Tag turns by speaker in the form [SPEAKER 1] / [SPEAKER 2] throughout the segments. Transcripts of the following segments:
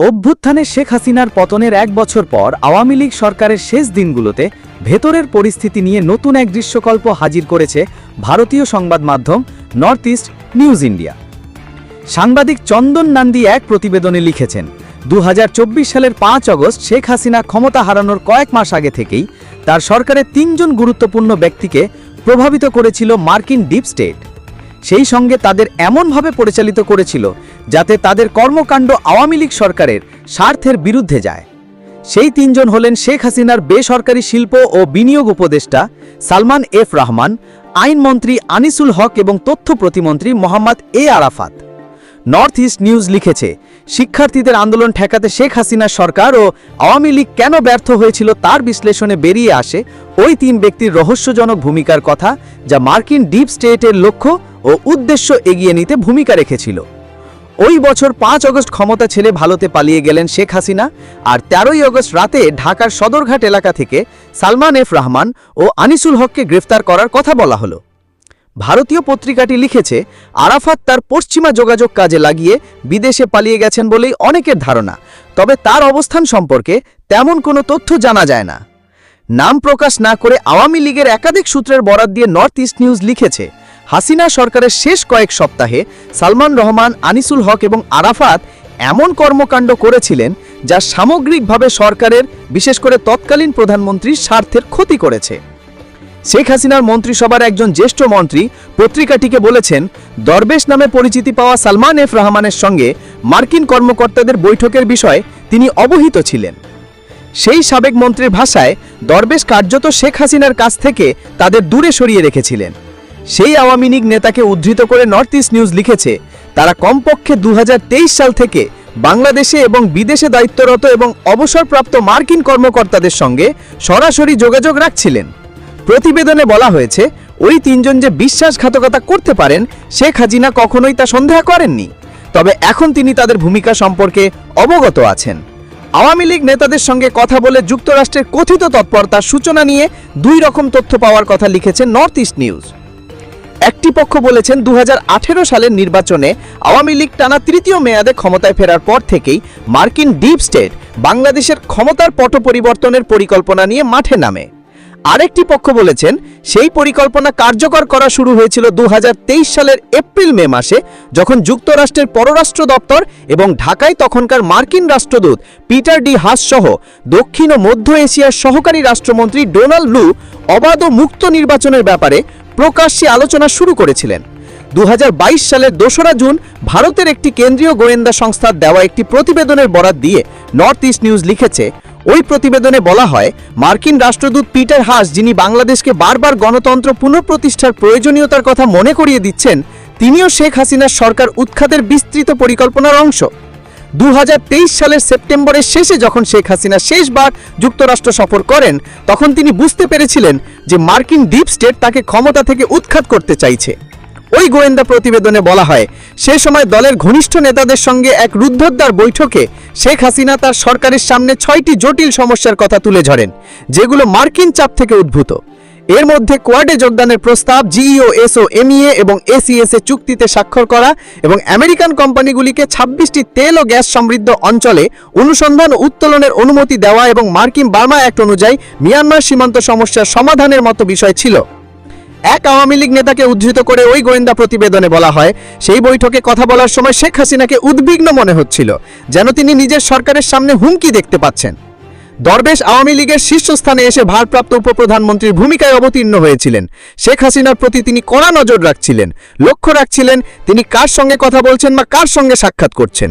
[SPEAKER 1] অভ্যুত্থানে শেখ হাসিনার পতনের এক বছর পর আওয়ামী লীগ সরকারের শেষ দিনগুলোতে ভেতরের পরিস্থিতি নিয়ে নতুন এক দৃশ্যকল্প হাজির করেছে ভারতীয় সংবাদ মাধ্যম নর্থ ইস্ট নিউজ ইন্ডিয়া। সাংবাদিক চন্দন নান্দি এক প্রতিবেদনে লিখেছেন দু হাজার চব্বিশ সালের পাঁচ অগস্ট শেখ হাসিনা ক্ষমতা হারানোর কয়েক মাস আগে থেকেই তার সরকারের তিনজন গুরুত্বপূর্ণ ব্যক্তিকে প্রভাবিত করেছিল মার্কিন ডিপ স্টেট। সেই সঙ্গে তাদের এমনভাবে পরিচালিত করেছিল যাতে তাদের কর্মকাণ্ড আওয়ামী লীগ সরকারের স্বার্থের বিরুদ্ধে যায়। সেই তিনজন হলেন শেখ হাসিনার বেসরকারি শিল্প ও বিনিয়োগ উপদেষ্টা সালমান এফ রহমান আইনমন্ত্রী আনিসুল হক এবং তথ্য প্রতিমন্ত্রী Mohammad A Arafat. North East News লিখেছে, শিক্ষার্থীদের আন্দোলন ঠেকাতে শেখ হাসিনা সরকার ও আওয়ামী লীগ কেন ব্যর্থ হয়েছিল তার বিশ্লেষণে বেরিয়ে আসে ওই তিন ব্যক্তির রহস্যজনক ভূমিকার কথা যা মার্কিন ডিপ স্টেটের লক্ষ্য ও উদ্দেশ্য এগিয়ে নিতে ভূমিকা রেখেছিল। ওই বছর পাঁচ অগস্ট ক্ষমতা ছেড়ে ভারতে পালিয়ে গেলেন শেখ হাসিনা, আর তেরোই অগস্ট রাতে ঢাকার সদরঘাট এলাকা থেকে সালমান এফ রহমান ও আনিসুল হককে গ্রেফতার করার কথা বলা হলো। ভারতীয় পত্রিকাটি লিখেছে, আরাফাত তার পশ্চিমা যোগাযোগ কাজে লাগিয়ে বিদেশে পালিয়ে গেছেন বলেই অনেকের ধারণা, তবে তার অবস্থান সম্পর্কে তেমন কোনো তথ্য জানা যায় না। নাম প্রকাশ না করে আওয়ামী লীগের একাধিক সূত্রের বরাত দিয়ে নর্থ ইস্ট নিউজ লিখেছে হাসিনা সরকারের শেষ কয়েক সপ্তাহে সালমান রহমান, আনিসুল হক এবং আরাফাত এমন কর্মকাণ্ড করেছিলেন যা সামগ্রিকভাবে সরকারের, বিশেষ করে তৎকালীন প্রধানমন্ত্রীর স্বার্থের ক্ষতি করেছে। শেখ হাসিনার মন্ত্রিসভার একজন জ্যেষ্ঠ মন্ত্রী পত্রিকাটিকে বলেছেন, দরবেশ নামে পরিচিতি পাওয়া সালমান এফ রহমানের সঙ্গে মার্কিন কর্মকর্তাদের বৈঠকের বিষয়ে তিনি অবহিত ছিলেন। সেই সাবেক মন্ত্রীর ভাষায় দরবেশ কার্যত শেখ হাসিনার কাছ থেকে তাদের দূরে সরিয়ে রেখেছিলেন। সেই আওয়ামী লীগ নেতাকে উদ্ধৃত করে নর্থ ইস্ট নিউজ লিখেছে, তারা কমপক্ষে দু হাজার তেইশ সাল থেকে বাংলাদেশে এবং বিদেশে দায়িত্বরত এবং অবসরপ্রাপ্ত মার্কিন কর্মকর্তাদের সঙ্গে সরাসরি যোগাযোগ রাখছিলেন। প্রতিবেদনে বলা হয়েছে, ওই তিনজন যে বিশ্বাসঘাতকতা করতে পারেন, শেখ হাজিনা কখনোই তা সন্দেহ করেননি। তবে এখন তিনি তাদের ভূমিকা সম্পর্কে অবগত আছেন। আওয়ামী লীগ নেতাদের সঙ্গে কথা বলে যুক্তরাষ্ট্রের কথিত তৎপরতার সূচনা নিয়ে দুই রকম তথ্য পাওয়ার কথা লিখেছে নর্থ ইস্ট নিউজ। একটি পক্ষ বলেছেন দু হাজার আঠেরো সালের নির্বাচনে আওয়ামী লীগ টানা তৃতীয় মেয়াদে ক্ষমতায় ফেরার পর থেকেই মার্কিন ডিপ স্টেট বাংলাদেশের ক্ষমতার পট পরিবর্তনের পরিকল্পনা নিয়ে মাঠে নামে। আরেকটি পক্ষ বলেছেন, সেই পরিকল্পনা কার্যকর করা শুরু হয়েছিল দু হাজার তেইশ সালের এপ্রিল মে মাসে, যখন যুক্তরাষ্ট্রের পররাষ্ট্র দপ্তর এবং ঢাকায় তখনকার মার্কিন রাষ্ট্রদূত পিটার ডি হাস সহ দক্ষিণ ও মধ্য এশিয়ার সহকারী রাষ্ট্রমন্ত্রী ডোনাল্ড লু অবাধ ও মুক্ত নির্বাচনের ব্যাপারে প্রকাশ্যে আলোচনা শুরু করেছিলেন। দু হাজার বাইশ সালের দোসরা জুন ভারতের একটি কেন্দ্রীয় গোয়েন্দা সংস্থার দেওয়া একটি প্রতিবেদনের বরাত দিয়ে নর্থ ইস্ট নিউজ লিখেছে, ওই প্রতিবেদনে বলা হয়, মার্কিন রাষ্ট্রদূত পিটার হাস, যিনি বাংলাদেশকে বারবার গণতন্ত্র পুনঃপ্রতিষ্ঠার প্রয়োজনীয়তার কথা মনে করিয়ে দিচ্ছেন, তিনিও শেখ হাসিনার সরকার উৎখাতের বিস্তৃত পরিকল্পনার অংশ। দু হাজার তেইশ সালের সেপ্টেম্বরের শেষে যখন শেখ হাসিনা শেষবার যুক্তরাষ্ট্র সফর করেন, তখন তিনি বুঝতে পেরেছিলেন যে মার্কিন ডিপ স্টেট তাকে ক্ষমতা থেকে উৎখাত করতে চাইছে। ওই গোয়েন্দা প্রতিবেদনে বলা হয়, সে সময় দলের ঘনিষ্ঠ নেতাদের সঙ্গে এক রুদ্ধদ্বার বৈঠকে শেখ হাসিনা তার সরকারের সামনে ছয়টি জটিল সমস্যার কথা তুলে ধরেন, যেগুলো মার্কিন চাপ থেকে উদ্ভূত। এর মধ্যে কোয়াডে যোগদানের প্রস্তাব, জিইও, এসও, এমইএ এবং এসিএস এ চুক্তিতে স্বাক্ষর করা এবং আমেরিকান কোম্পানিগুলিকে ছাব্বিশটি তেল ও গ্যাস সমৃদ্ধ অঞ্চলে অনুসন্ধান ও উত্তোলনের অনুমতি দেওয়া এবং মার্কিন বার্মা অ্যাক্ট অনুযায়ী মিয়ানমার সীমান্ত সমস্যার সমাধানের মতো বিষয় ছিল। এক আওয়ামী লীগ নেতাকে উদ্ধৃত করে ওই গোয়েন্দা প্রতিবেদনে বলা হয়, সেই বৈঠকে কথা বলার সময় শেখ হাসিনাকে উদ্বিগ্ন মনে হচ্ছিল, যেন তিনি নিজের সরকারের সামনে হুমকি দেখতে পাচ্ছেন। দরবেশ আওয়ামী লীগের শীর্ষস্থানে এসে ভারপ্রাপ্ত উপপ্রধানমন্ত্রীর ভূমিকায় অবতীর্ণ হয়েছিলেন। শেখ হাসিনার প্রতি তিনি কড়া নজর রাখছিলেন। লক্ষ্য রাখছিলেন, তিনি কার সঙ্গে কথা বলছেন বা কার সঙ্গে সাক্ষাৎ করছেন।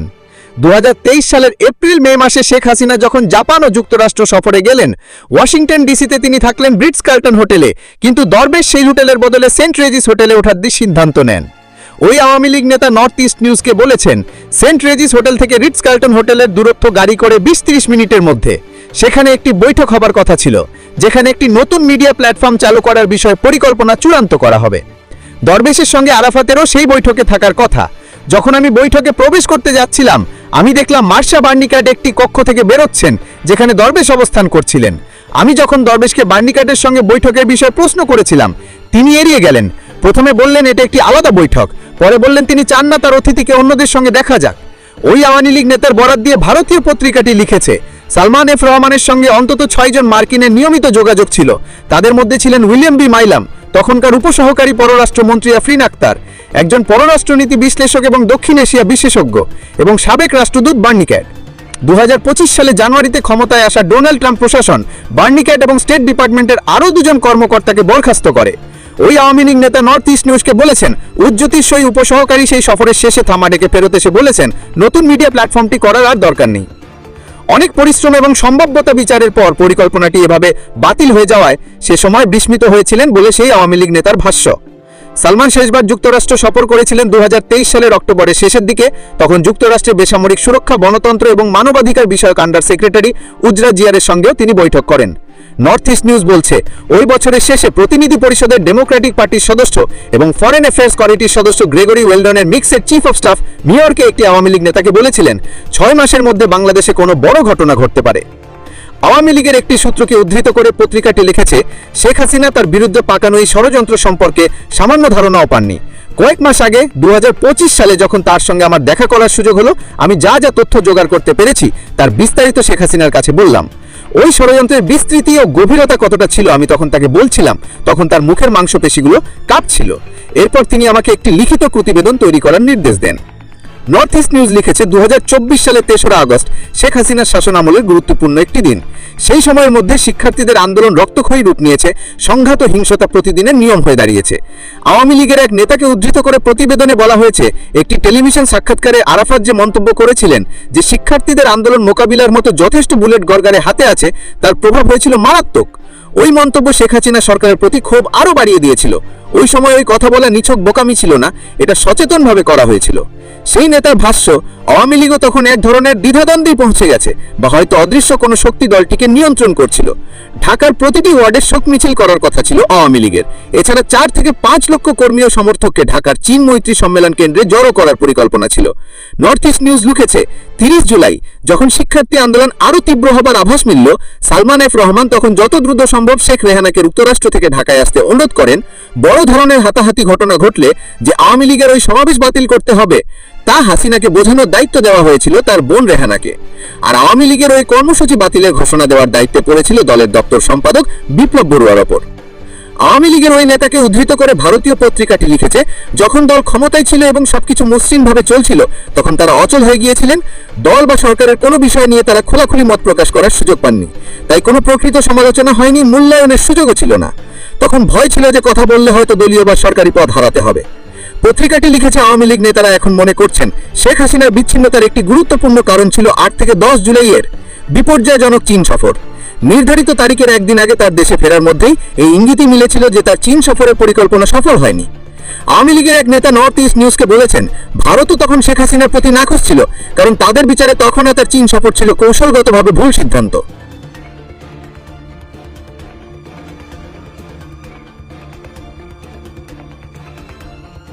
[SPEAKER 1] দু হাজার তেইশ সালের এপ্রিল, মে মাসে শেখ হাসিনা যখন জাপান ও যুক্তরাষ্ট্র সফরে গেলেন, ওয়াশিংটন ডিসিতে তিনি থাকলেন ব্রিটস কার্টন হোটেলে, কিন্তু দরবেশ সেই হোটেলের বদলে সেন্ট রেজিস হোটেলে ওঠার দিয়ে সিদ্ধান্ত নেন। ওই আওয়ামী লীগ নেতা নর্থ ইস্ট নিউজকে বলেছেন, সেন্ট রেজিস হোটেল থেকে রিটস কার্টন হোটেলের দূরত্ব গাড়ি করে বিশ ত্রিশ মিনিটের মধ্যে। সেখানে একটি বৈঠক হবার কথা ছিল, যেখানে একটি নতুন মিডিয়া প্ল্যাটফর্ম চালু করার বিষয়ে পরিকল্পনা চূড়ান্ত করা হবে। দরবেশের সঙ্গে আরাফাতেরও সেই বৈঠকে থাকার কথা। যখন আমি বৈঠকে প্রবেশ করতে যাচ্ছিলাম, আমি দেখলাম মার্শা বার্নিকাট একটি কক্ষ থেকে বেরোচ্ছেন, যেখানে দরবেশ অবস্থান করছিলেন। আমি যখন দরবেশকে বার্নিকাটের সঙ্গে বৈঠকের বিষয়ে প্রশ্ন করেছিলাম, তিনি এড়িয়ে গেলেন। প্রথমে বললেন, এটা একটি আলাদা বৈঠক। পরে বললেন, তিনি চান না তার অতিথিকে অন্যদের সঙ্গে দেখা যাক।
[SPEAKER 2] ওই আওয়ামী লীগ নেতার বরাত দিয়ে ভারতীয় পত্রিকাটি লিখেছে সালমান এফ রহমানের সঙ্গে অন্তত ছয়জন মার্কিনের নিয়মিত যোগাযোগ ছিল। তাদের মধ্যে ছিলেন উইলিয়াম বি মাইলাম, তখনকার উপসহকারী পররাষ্ট্রমন্ত্রী আফরিন আক্তার একজন পররাষ্ট্রনীতি বিশ্লেষক এবং দক্ষিণ এশিয়া বিশেষজ্ঞ এবং সাবেক রাষ্ট্রদূত বার্নিক্যাট দু সালে জানুয়ারিতে ক্ষমতায় আসা ডোনাল্ড ট্রাম্প প্রশাসন বার্নিক্যাট এবং স্টেট ডিপার্টমেন্টের আরও দুজন কর্মকর্তাকে বরখাস্ত করে। ওই আওয়ামী লীগ নেতা নর্থ ইস্ট নিউজকে বলেছেন উজ্জ্যোতিষই উপসহকারী সেই সফরের শেষে থামা ডেকে ফেরত এসে বলেছেন, নতুন মিডিয়া প্ল্যাটফর্মটি করার আর দরকার নেই। অনেক পরিশ্রম এবং সম্ভাব্যতা বিচারের পর পরিকল্পনাটি এভাবে বাতিল হয়ে যাওয়ায় সে সময় বিস্মিত হয়েছিলেন বলে সেই আওয়ামী লীগ নেতার ভাষ্য। সালমান শেষবার যুক্তরাষ্ট্র সফর করেছিলেন দু হাজার তেইশ সালের অক্টোবরের শেষের দিকে। তখন যুক্তরাষ্ট্রের বেসামরিক সুরক্ষা, গণতন্ত্র এবং মানবাধিকার বিষয়ক আন্ডার সেক্রেটারি উজরা জিয়ারের সঙ্গেও তিনি বৈঠক করেন। নর্থ ইস্ট নিউজ বলছে, ওই বছরের শেষে প্রতিনিধি পরিষদের ডেমোক্রেটিক পার্টির সদস্য এবং ফরেন অ্যাফেয়ার্স কমিটির সদস্য গ্রেগরি ওয়েলডনের মিক্সের চিফ অফ স্টাফ নিউইয়র্কে একটি আওয়ামী লীগ নেতাকে বলেছিলেন, ছয় মাসের মধ্যে বাংলাদেশে কোনো বড় ঘটনা ঘটতে পারে। আওয়ামী লীগের একটি সূত্রকে উদ্ধৃত করে পত্রিকাটি লিখেছে, শেখ হাসিনা তার বিরুদ্ধে পাকানো এই ষড়যন্ত্র সম্পর্কে সামান্য ধারণাও পাননি। কয়েক মাস আগে দু হাজার পঁচিশ সালে যখন তার সঙ্গে আমার দেখা করার সুযোগ হলো, আমি যা যা তথ্য জোগাড় করতে পেরেছি, তার বিস্তারিত শেখ হাসিনার কাছে বললাম। ওই ষড়যন্ত্রের বিস্তৃতি ও গভীরতা কতটা ছিল আমি তখন তাকে বলছিলাম। তখন তার মুখের মাংসপেশিগুলো কাঁপছিল। এরপর তিনি আমাকে একটি লিখিত প্রতিবেদন তৈরি করার নির্দেশ দেন। নর্থ ইস্ট নিউজ লিখেছে চব্বিশ সালের তেসরা আগস্ট, শেখ হাসিনার শাসন আমলের গুরুত্বপূর্ণ একটি দিন। সেই সময়ের মধ্যে শিক্ষার্থীদের আন্দোলন রক্তক্ষয়ী রূপ নিয়েছে, সংঘাত হিংসতা প্রতিদিনের নিয়ম হয়ে দাঁড়িয়েছে। আওয়ামী লীগের এক নেতাকে উদ্ধৃত করে প্রতিবেদনে বলা হয়েছে, একটি টেলিভিশন সাক্ষাৎকারে আরাফাত যে মন্তব্য করেছিলেন, যে শিক্ষার্থীদের আন্দোলন মোকাবিলার মতো যথেষ্ট বুলেট গড়গারে হাতে আছে, তার প্রভাব হয়েছিল মারাত্মক। ওই মন্তব্য শেখ হাসিনা সরকারের প্রতি ক্ষোভ আরও বাড়িয়ে দিয়েছিল। ওই সময় ওই কথা বলা নিছক বোকামি ছিল না, এটা সচেতনভাবে করা হয়েছিল। সেই নেতার ভাষ্য, আওয়ামী লীগও তখন এক ধরনের দ্বিধাদ্বন্দ্বেই পৌঁছে গেছে বা হয়তো অদৃশ্য কোনো শক্তি দলটিকে নিয়ন্ত্রণ করছিল। ঢাকার প্রতিটি ওয়ার্ডে শোক মিছিল করার কথা ছিল আওয়ামী লীগের। এছাড়া চার থেকে পাঁচ লক্ষ কর্মী ও সমর্থককে ঢাকার চীন মৈত্রী সম্মেলন কেন্দ্রে জড়ো করার পরিকল্পনা ছিল। নর্থ ইস্ট নিউজ লিখেছে তিরিশ জুলাই, যখন শিক্ষার্থী আন্দোলন আরও তীব্র হবার আভাস মিলল, সালমান এফ রহমান তখন যত দ্রুত সম্ভব শেখ রেহানাকে যুক্তরাষ্ট্র থেকে ঢাকায় আসতে অনুরোধ করেন বড় ধরনের হাতাহাতি ঘটনা ঘটলে যে আওয়ামী লীগের ওই সমাবেশ বাতিল করতে হবে, তা হাসিনাকে বোঝানোর দায়িত্ব দেওয়া হয়েছিল তার বোন রেহানাকে। আর আওয়ামী লীগের ওই কর্মসূচি বাতিলের ঘোষণা দেওয়ার দায়িত্বে পড়েছিল দলের দপ্তর সম্পাদক বিপ্লব বড়ুয়ার ওপর। আওয়ামী লীগের ওই নেতাকে উদ্ধৃত করে ভারতীয় পত্রিকাটি লিখেছে, যখন দল ক্ষমতায় ছিল এবং সবকিছু মসৃণভাবে চলছিল, তখন তারা অচল হয়ে গিয়েছিলেন। দল বা সরকারের কোনো বিষয় নিয়ে তারা খোলাখুলি মত প্রকাশ করার সুযোগ পাননি। তাই কোনো প্রকৃত সমালোচনা হয়নি, মূল্যায়নের সুযোগও ছিল না। তখন ভয় ছিল যে কথা বললে হয়তো দলীয় বা সরকারি পদ হারাতে হবে। পত্রিকাটি লিখেছে আওয়ামী লীগ নেতারা এখন মনে করছেন, শেখ হাসিনার বিচ্ছিন্নতার একটি গুরুত্বপূর্ণ কারণ ছিল আট থেকে দশ জুলাইয়ের বিপর্যয়জনক চীন সফর। নির্ধারিত তারিখের একদিন আগে তার দেশে ফেরার মধ্যেই এই ইঙ্গিতই মিলেছিল যে তার চীন সফরের পরিকল্পনা সফল হয়নি। আওয়ামী লীগের এক নেতা নর্থ ইস্ট নিউজকে বলেছেন, ভারতও তখন শেখ হাসিনার প্রতি নাখোশ ছিল, কারণ তাদের বিচারে তখনও তার চীন সফর ছিল কৌশলগতভাবে ভুল সিদ্ধান্ত।